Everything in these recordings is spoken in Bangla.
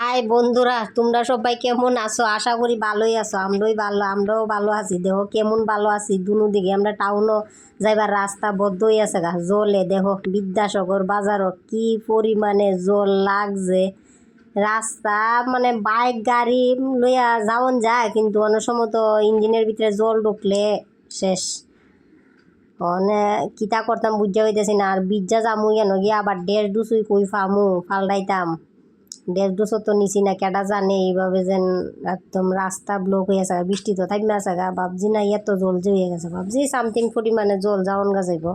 হাই বন্ধুরা, তোমরা সবাই কেমন আছো? আশা করি ভালোই আছো। আমরাই ভালো, আমরাও ভালো আছি। দেখো কেমন ভালো আছি? দুনো দিকে আমরা টাউনও যাইবার রাস্তা বদ্ধ হয়ে আছে গা। জলে দেখো বিদ্যাসাগর বাজারও কি পরিমাণে জল লাগছে। রাস্তা মানে বাইক, গাড়ি লইয়া যাওন যায়, কিন্তু অনেক সময় তো ইঞ্জিনের ভিতরে জল ঢুকলে শেষ। মানে কিতা করতাম বুঝা হইতেছি না। আর বিজ্জা যামু কেন? গিয়া আবার দেড় দুসুই কই ফামু ফালদাইতাম দেড় দুশো তো নিচি না কেটা জানে এইভাবে যেন একদম রাস্তা ব্লক হয়ে আছে বৃষ্টি তো থাকবে আছে গা, ভাবছি না এত জল যে হয়ে গেছে, ভাবছি সামথিং পরিমাণে জল যাওন গা যাইব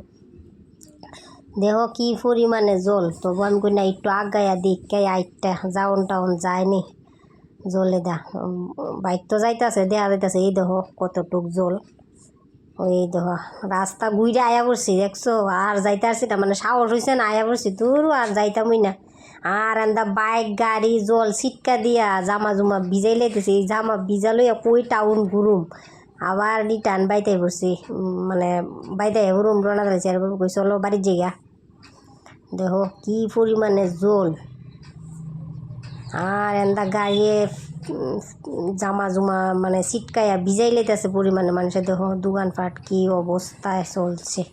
দেহ কি পরিমাণে জল, তবু আমি কই না একটু আগায়া দিককে আইটটা যাওন টাউন যায়নি। জলে দা বাইক তো যাইতাছে দেয়া যাইতাছে, এই দেহ কতটুক জল। ওই দেহ রাস্তা ঘুরে আয়া পড়ছি, দেখছ? আর যাইতে আসছি না মানে সাহস হয়েছে না, আয়া পড়ছি তোর আর যাইতামই না। আর আন্দা বাইক, গাড়ি, জল ছিটকা দিয়া জামা জুমা ভিজাই লাইতেছি। এই জামা ভিজা লইয়া কই টাউন ঘুরুম? আবার রিটার্ন বাইতে পড়ছি। মানে বাইতে ঘুরুম, রওনা দিয়েছি আর কই চলো বাড়ির জায়গা। দেখো কি পরিমাণে জল। আর এন্দা গাড়িয়ে জামা জুমা মানে ছিটকাইয়া ভিজাই লাইতেছে পরিমাণে মানুষের। দেখো দোকানপাট কি অবস্থায় চলছে।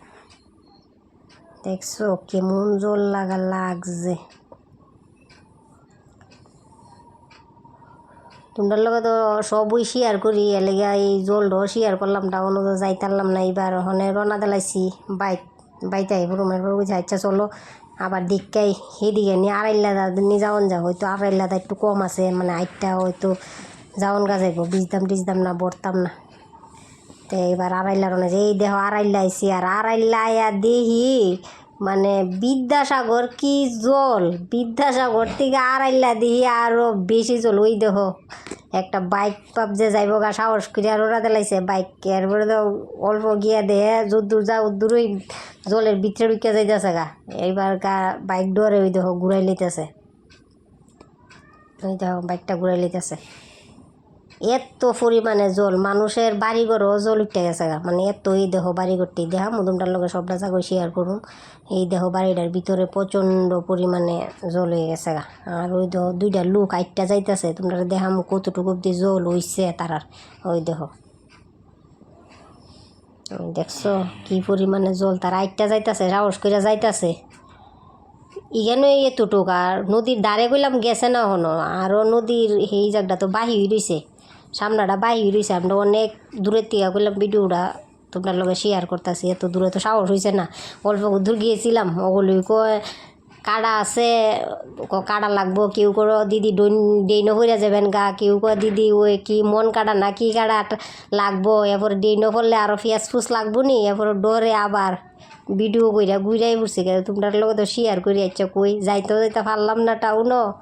দেখছ, কেমন জল লাগা লাগছে। তোমরা লগে তো সবই শেয়ার করি এলাকা এই জলটাও শেয়ার করলাম, টাউনও তো যাইতারলাম না, এইবার ওখানে রওনা দিলাইছি, বাইক, বাইতে আইব, রুমের পর বুঝে আচ্ছা চলো, আবার দিককাই সেদিকে নিয়ে আড়াইলা নিয়ে যাওন যা হয়তো আড়াইলাদা একটু কম আছে মানে আইটটা হয়তো যাওন গা যাইব বিজদাম টিজদাম না, বরতাম না। তো এবার আড়াইলা রনে এই দেহ আড়াইলা আইসি আর আড়াইলা আয়া দেহি মানে বিদ্যাসাগর কি জল? বিদ্যাসাগর থেকে আড়াইলা দিহি আরও বেশি জল। ওই দেহ একটা বাইক পাপ যে যাইব গা, সাহস করে আর ওরা দিলাইছে বাইক এরপরে তো অল্প গিয়া দেহে যদ্দূর যা উদ্দূর ওই জলের ভিতরে ঢুকে যাইতেছে গা। এইবার গা বাইক ডোরে ওই দেহ ঘুরাই লইতেছে। ওই দেখো বাইকটা ঘুরাই লইতেছে। এত পরিমাণে জল, মানুষের বাড়িঘরও জল উঠে গেছে মানে এত এই দেহ বাড়িঘরটি দেহা মুদুমটার লগে সবটা জায়গায় শেয়ার করুন, এই দেহ বাড়িটার ভিতরে প্রচণ্ড পরিমাণে জল হয়ে গেছে গা। আর ওই দেহ, দুইটা লোক আইটটা যাইতেছে, তোমরা দেখাম কতটুকু অব্দি জল হইছে তারার, ওই দেহ। দেখছ কি পরিমাণে জল তার আইটটা যাইতাছে, সাহস করে যাইতাছে। ইখানে এতটুক, আর নদীর ধারে গেলাম গেছে না হনো আরও নদীর সেই জায়গাটা তো বাহি রয়েছে সামনাটা বাহি রয়েছে। আমরা অনেক দূরের থেকে গেলাম ভিডিওটা। তোমরা লগে শেয়ার করতেছি, এত দূরে তো সাহস হয়েছে না। অল্প দূর গিয়েছিলাম। ওগুলি কয়, কাড়া আছে, ক- কাড়া লাগবো, কেউ করে দিদি ডইন ডেইনো হইয়া যাবেন গা। কেউ কয়, দিদি, ওই কি মন কাটা না, কি কাড়া লাগবো? এরপর ডেইনো করলে আরও ফিয়াস ফুস লাগবো নি এরপর ডরে আবার ভিডিও কইরা ঘুরাই কেন তোমরার লগে তো শেয়ার করি আচ্ছা কই? যাইতেও যাইতে পারলাম না টাউনও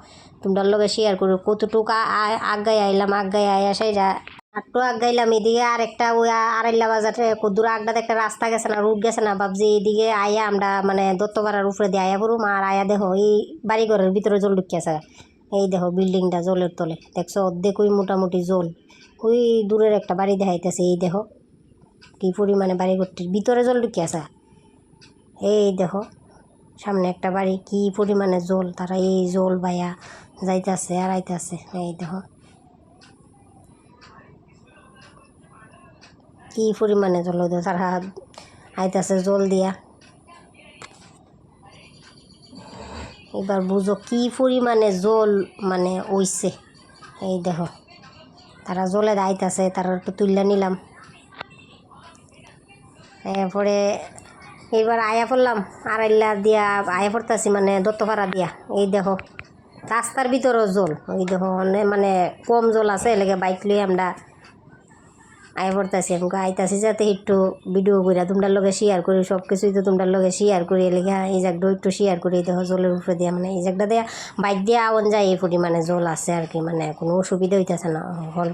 তোমরার লগে শেয়ার করি। কতটুকু আগাই আইলাম আগাই আয়া সেইটা একটু আগাইলাম এদিকে আর একটা ওই আড়াইলা বাজারে কদ্দুর আগটাতে একটা রাস্তা গেছে না, রুট গেছে না, ভাবছি এদিকে আয়া আমরা মানে দত্তপাড়ার উপরে দিয়ে আয়া পড়ুম, আর আয়া দেখো এই বাড়িঘরের ভিতরে জল ঢুকিয়েছে। এই দেখো বিল্ডিংটা জলের তলে, দেখছ অর্ধেক ওই মোটামুটি জল। ওই দূরের একটা বাড়ি দেখাইতেছে, এই দেখো কি পরিমাণে বাড়ি ঘরটির ভিতরে জল ঢুকিয়েছে। এই দেখো সামনে একটা বাড়ি, কি পরিমাণে জল, তারা এই জল বাইয়া যাইতাছে আর আইতাছে এই দেখো। কি পরিমাণে জল হইতো তারা আইতাছে জল দিয়া। এবার বুঝো কি পরিমাণে জল মানে ওইছে এই দেখো, তারা জলে আইতাছে, তারা একটু তুললা নিলাম। এরপরে এইবার আয়া পড়লাম, আড়াইলা দিয়া আয়া পড়তাছি মানে দত্তপাড়া দিয়া। এই দেখো রাস্তার ভিতরেও জল। ওই দেখো অনেক মানে কম জল আছে এলাকা বাইক লই আমরা আয়া পড়তাছি। আমি আইতাছি যাতে একটু ভিডিও করে তোমরার লগে শেয়ার করি সব কিছুই তো তোমরার লগে শেয়ার করি এলাকা এই জায়গাটা একটু শেয়ার করি দেখো জলের উপরে দিয়া মানে এই জায়গাটা দিয়া বাইক দিয়ে আওয়ান যায় এই পরিমাণে জল আছে আর কি মানে কোনো অসুবিধা হইতেছে না। হল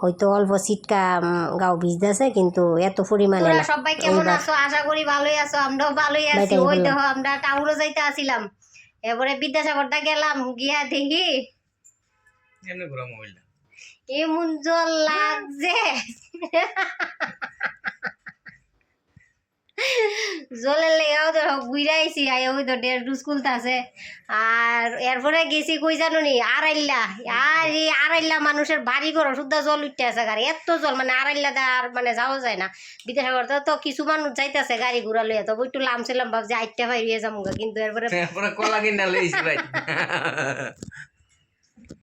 হয়তো অল্প সিটকা গাও ভিজতেছে কিন্তু এত পরিমাণে সবাই কেমন আছো? আশা করি ভালোই আছো আমরাও ভালোই আছি। ওই দেখো আমরা টাউনও যাইতে আসিলাম। এরপরে বিদ্যাসাগরটা গেলাম গিয়া দেখি। এমনি ঘোরা মোবাইলটা। এমন জল লাগছে। জলের লেগেও ঘুরে আইসি আই ওই তো দেড় ডু স্কুল আছে। আর এরপরে গেছি কই জানো নি? আড়াইল্লা। আর এই আড়াইল্লা মানুষের বাড়ি ঘর শুদ্ধ জল উঠতে আছে গাড়ি। এত জল মানে আড়াইল্লা আর মানে যাওয়া যায় না। বিদ্যাসাগর তো তো কিছু মানুষ যাইতেছে গাড়ি ঘুরা লইয়া। তো একটু লামছিলাম ভাবছি আইটটা পাইয়ে যাব কিন্তু এরপরে কলা কিনা লইছি ভাই।